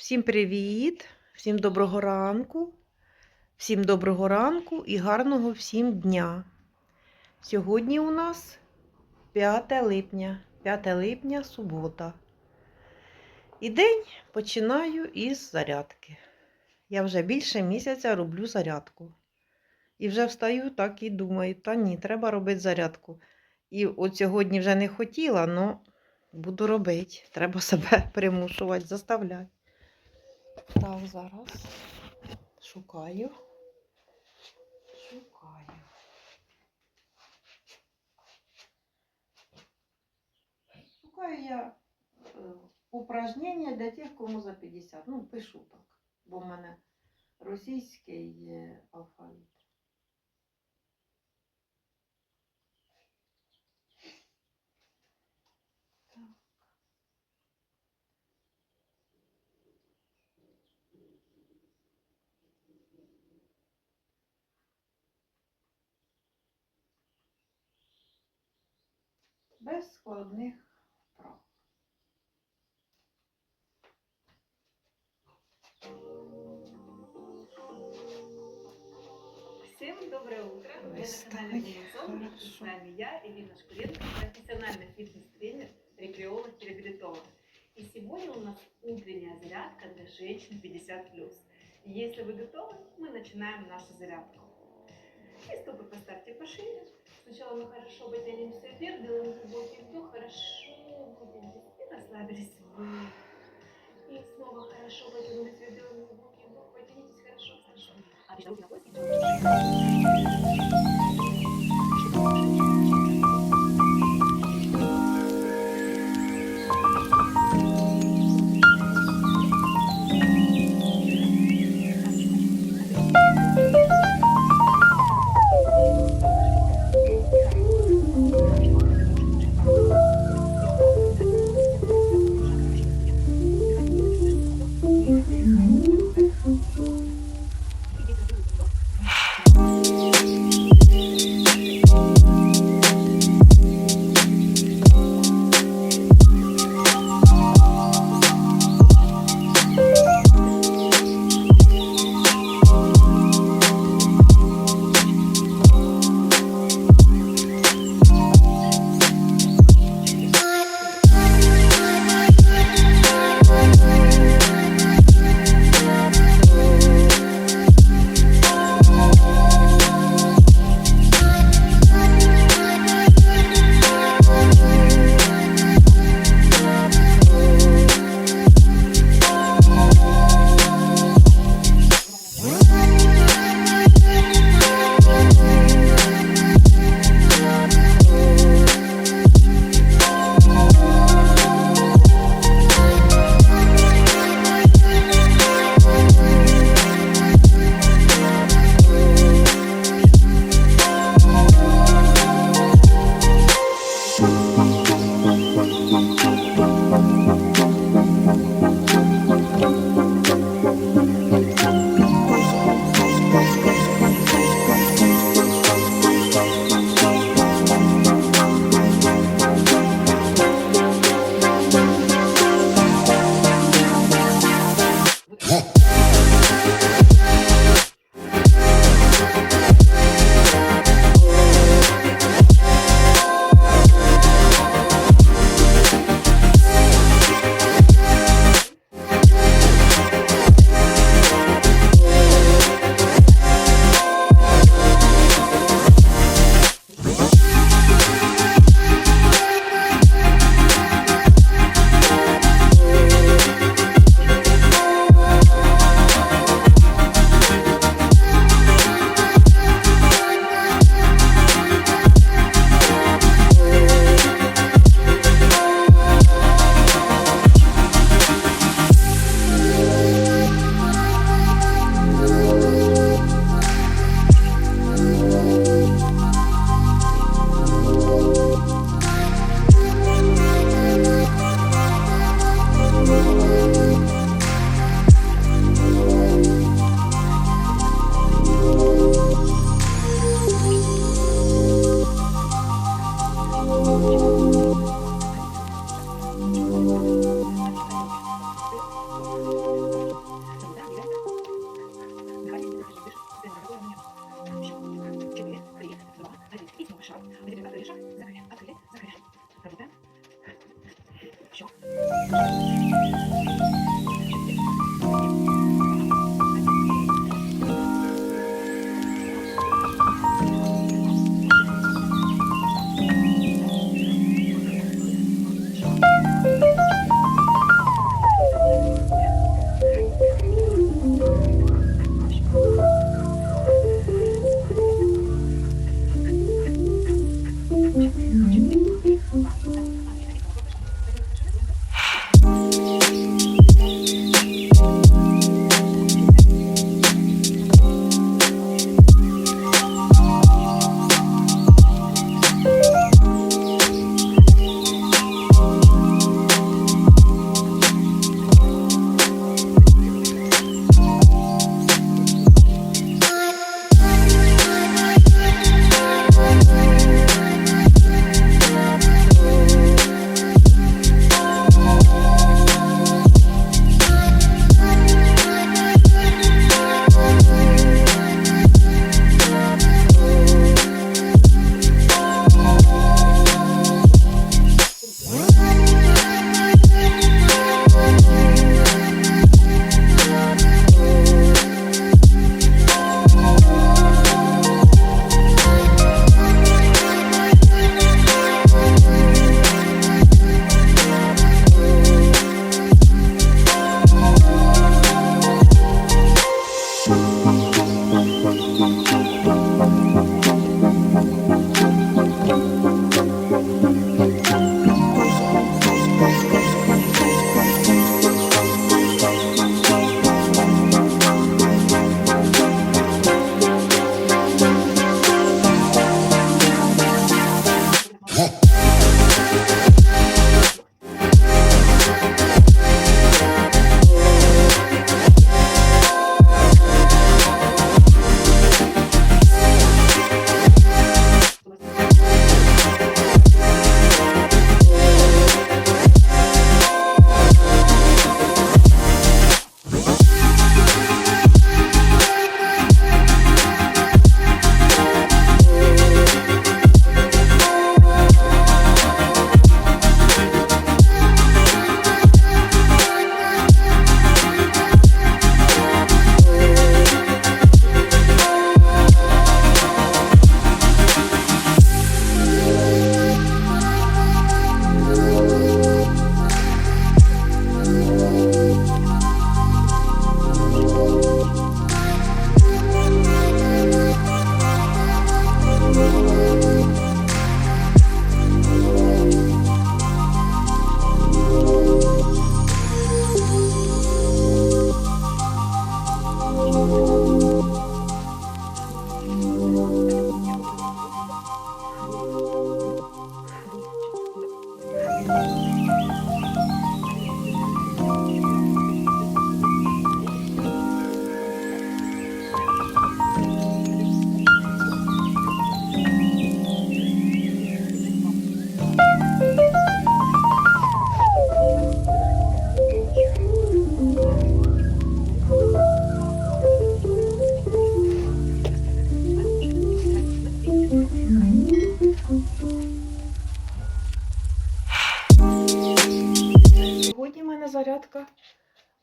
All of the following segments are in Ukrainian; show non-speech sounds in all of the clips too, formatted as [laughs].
Всім привіт, всім доброго ранку, всім доброго ранку і гарного всім дня. Сьогодні у нас 5 липня, 5 липня, субота. І день починаю із зарядки. Я вже більше місяця роблю зарядку. І вже встаю так і думаю, та ні, треба робити зарядку. І от сьогодні вже не хотіла, але буду робити. Треба [laughs] себе примушувати, заставляти. Так, зараз шукаю. Шукаю. Шукаю я е, упражнення для тих, кому за 50. Ну, пишу так, бо в мене російський алфавіт. Без складних вправ. Всем доброе утро. Мы на канале хорошо. С вами я, Ирина Шкуренко, профессиональный фитнес-тренер, рекреолог, реабилитолог. И сегодня у нас утренняя зарядка для женщин 50+. И Если вы готовы, мы начинаем нашу зарядку. И стопы поставьте пошире. Сначала мы хорошо вытянемся вверх, делаем глубокий вдох, хорошо вытянулись и расслабились. И снова хорошо вытянулись делаем глубокий вдох, потянитесь хорошо, хорошо. Отлично,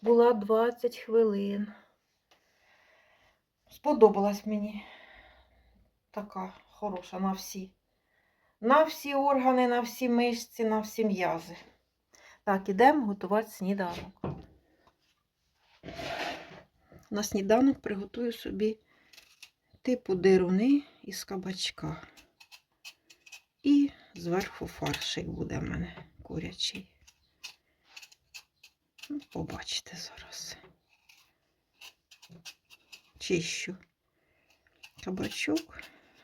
Була 20 хвилин. Сподобалась мені. Така хороша на всі. На всі органи, на всі мишці, на всі м'язи. Так, ідемо готувати сніданок. На сніданок приготую собі типу дируни із кабачка. І зверху фаршик буде в мене курячий. Побачите зараз. Чищу кабачок,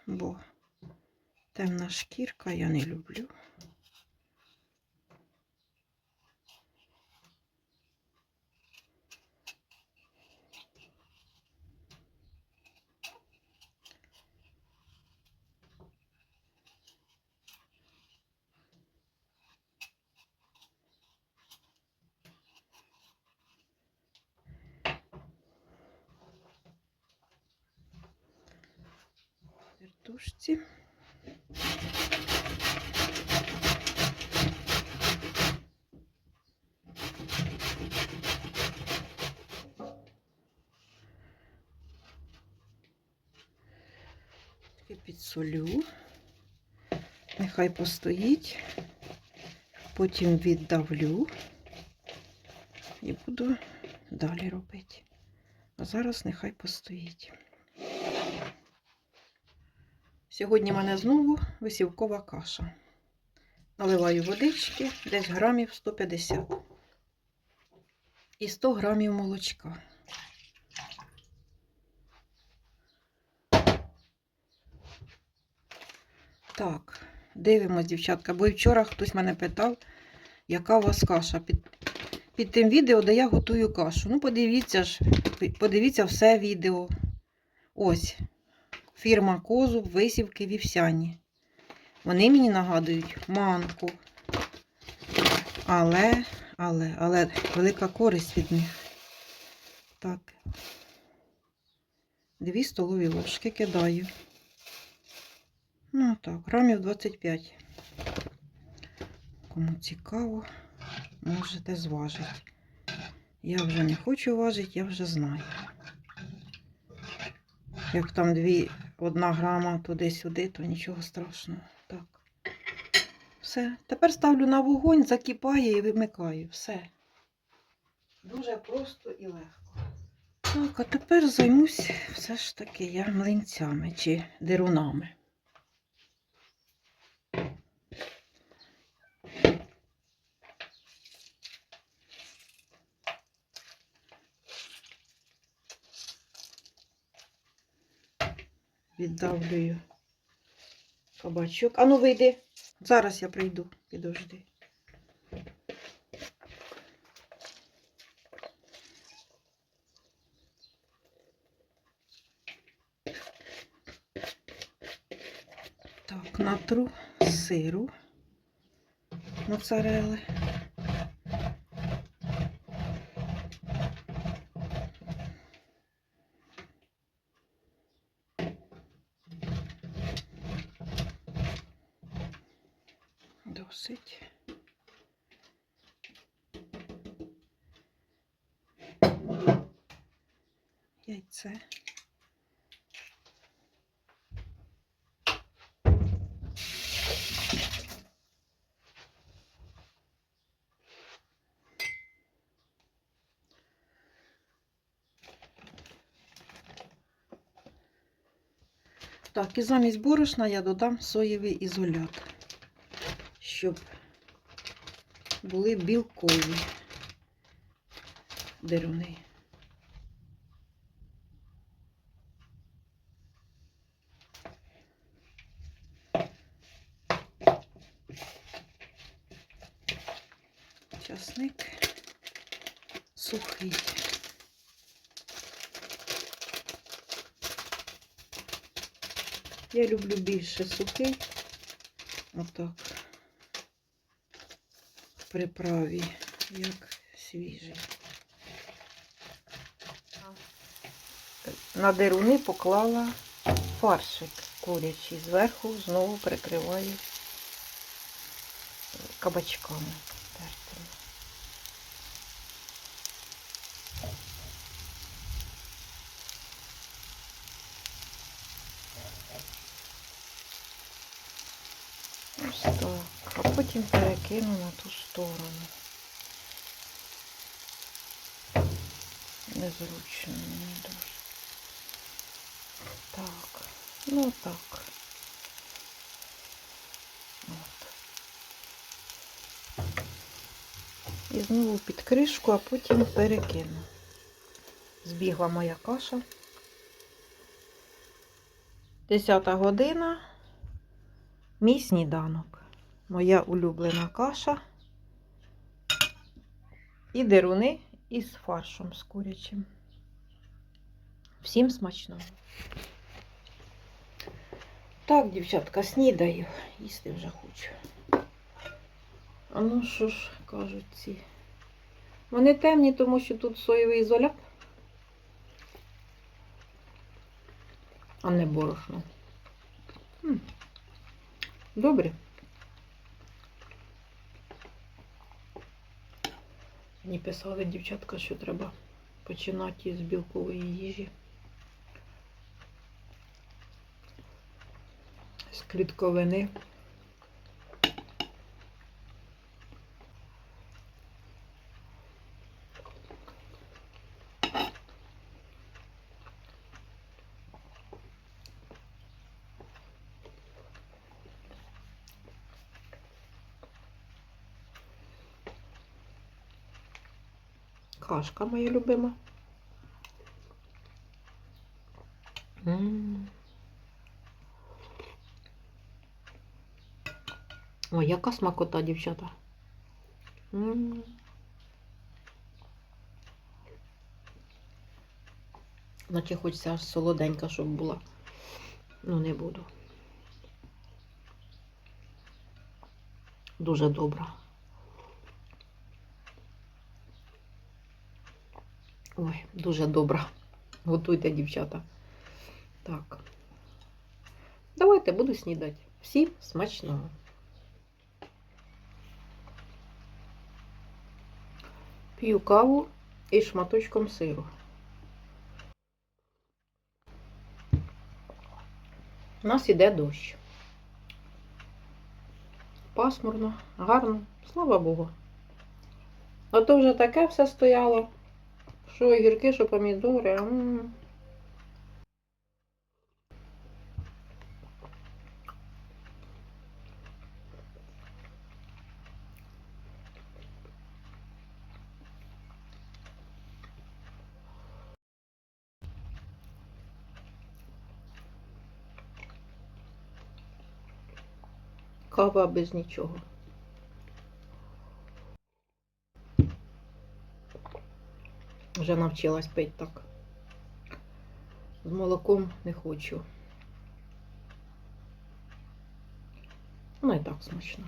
бо темна шкірка я не люблю. Таки підсолю. Нехай постоїть, потім віддавлю і буду далі робити. А зараз нехай постоїть. Сьогодні в мене знову висівкова каша. Наливаю водички, десь грамів 150 і 100 грамів молочка. Так, дивимось, дівчатка, бо вчора хтось мене питав, яка у вас каша під, під тим відео, де я готую кашу. Ну, подивіться ж, подивіться все відео. Ось фірма Козуб, висівки вівсяні. Вони мені нагадують манку. Але, але, але велика користь від них. Так. Дві столові ложки кидаю. Ну так, грамів 25. Кому цікаво, можете зважити. Я вже не хочу важити, я вже знаю. Як там дві, одна грама туди-сюди, то нічого страшного. Так. Все. Тепер ставлю на вогонь, закипає і вимикаю. Все. Дуже просто і легко. Так, а тепер займусь все ж таки я млинцями чи дирунами. Віддавлюю кабачок. Ану, вийди. Зараз я прийду. Підожди. Так, натру сиру моцарели. Досить. Яйце. Так, і замість борошна я додам соєвий ізолят, щоб були білкові деруни. Часник сухий. Я люблю більше сухий. Отак. Приправі, як свіжий. На деруни поклала фаршик курячий. Зверху знову прикриваю кабачками тертими. Ось так. А потім перекину на ту сторону. Незручно мені дуже. Так. Ну так. От. І знову під кришку, а потім перекину. Збігла моя каша. Десята година. Мій сніданок. Моя улюблена каша. І деруни із фаршем з курячим. Всім смачного. Так, дівчатка, снідаю. Їсти вже хочу. А ну що ж кажуть ці? Вони темні, тому що тут соєвий ізолят. А не борошно. Добре. Мені писали дівчатка, що треба починати з білкової їжі. З клітковини. Кашка моя любима. М. Ой, яка смакота, дівчата. М. Наче хочеться аж солоденька, щоб була. Ну, не буду. Дуже добра. Ой, дуже добра. Готуйте, дівчата. Так. Давайте буду снідати. Всім смачного. П'ю каву із шматочком сиру. У нас іде дощ. Пасмурно, гарно, слава Богу. А то вже таке все стояло. Що огірки, що помідори. м. Кава без нічого. Вже навчилась пити так. З молоком не хочу. Ну і так смачно.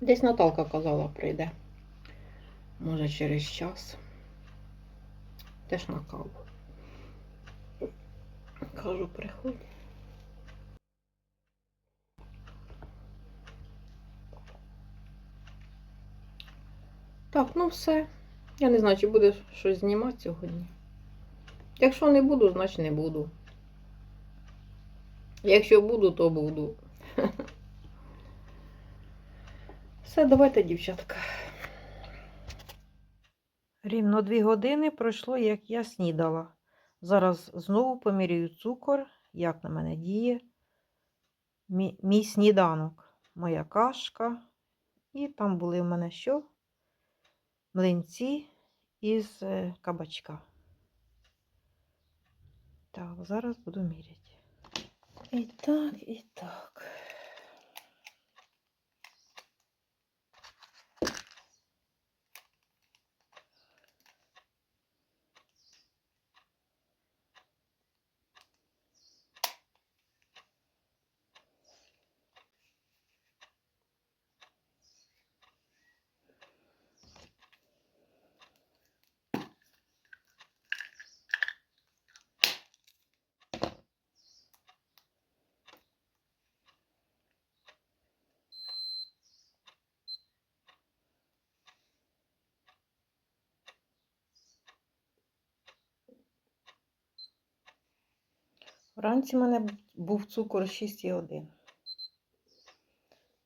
Десь Наталка казала, прийде. Може через час. Теж на каву. Кажу, приходь. Так, ну все. Я не знаю, чи буде щось знімати сьогодні. Якщо не буду, значить не буду. Якщо буду, то буду. [laughs] Все, давайте, дівчатка. Рівно дві години пройшло, як я снідала. Зараз знову поміряю цукор, як на мене діє. Мій, сніданок, моя кашка. І там були в мене що? Млинці із е, кабачка. Так, зараз буду міряти. І так, і так. Вранці в мене був цукор 6,1.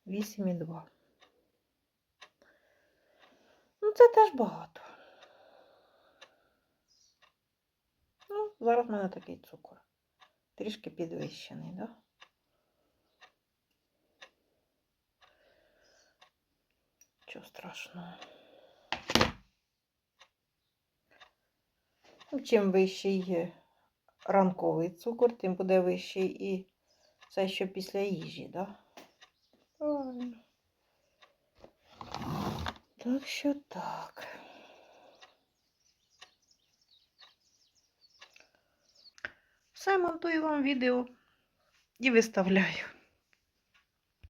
8,2. Ну, це теж багато. Ну, зараз в мене такий цукор. Трішки підвищений, так? Да? Нічого страшного. Ну, Чим вищий є ранковий цукор, тим буде вищий і це що після їжі, да? Так що так. Все монтую вам відео і виставляю.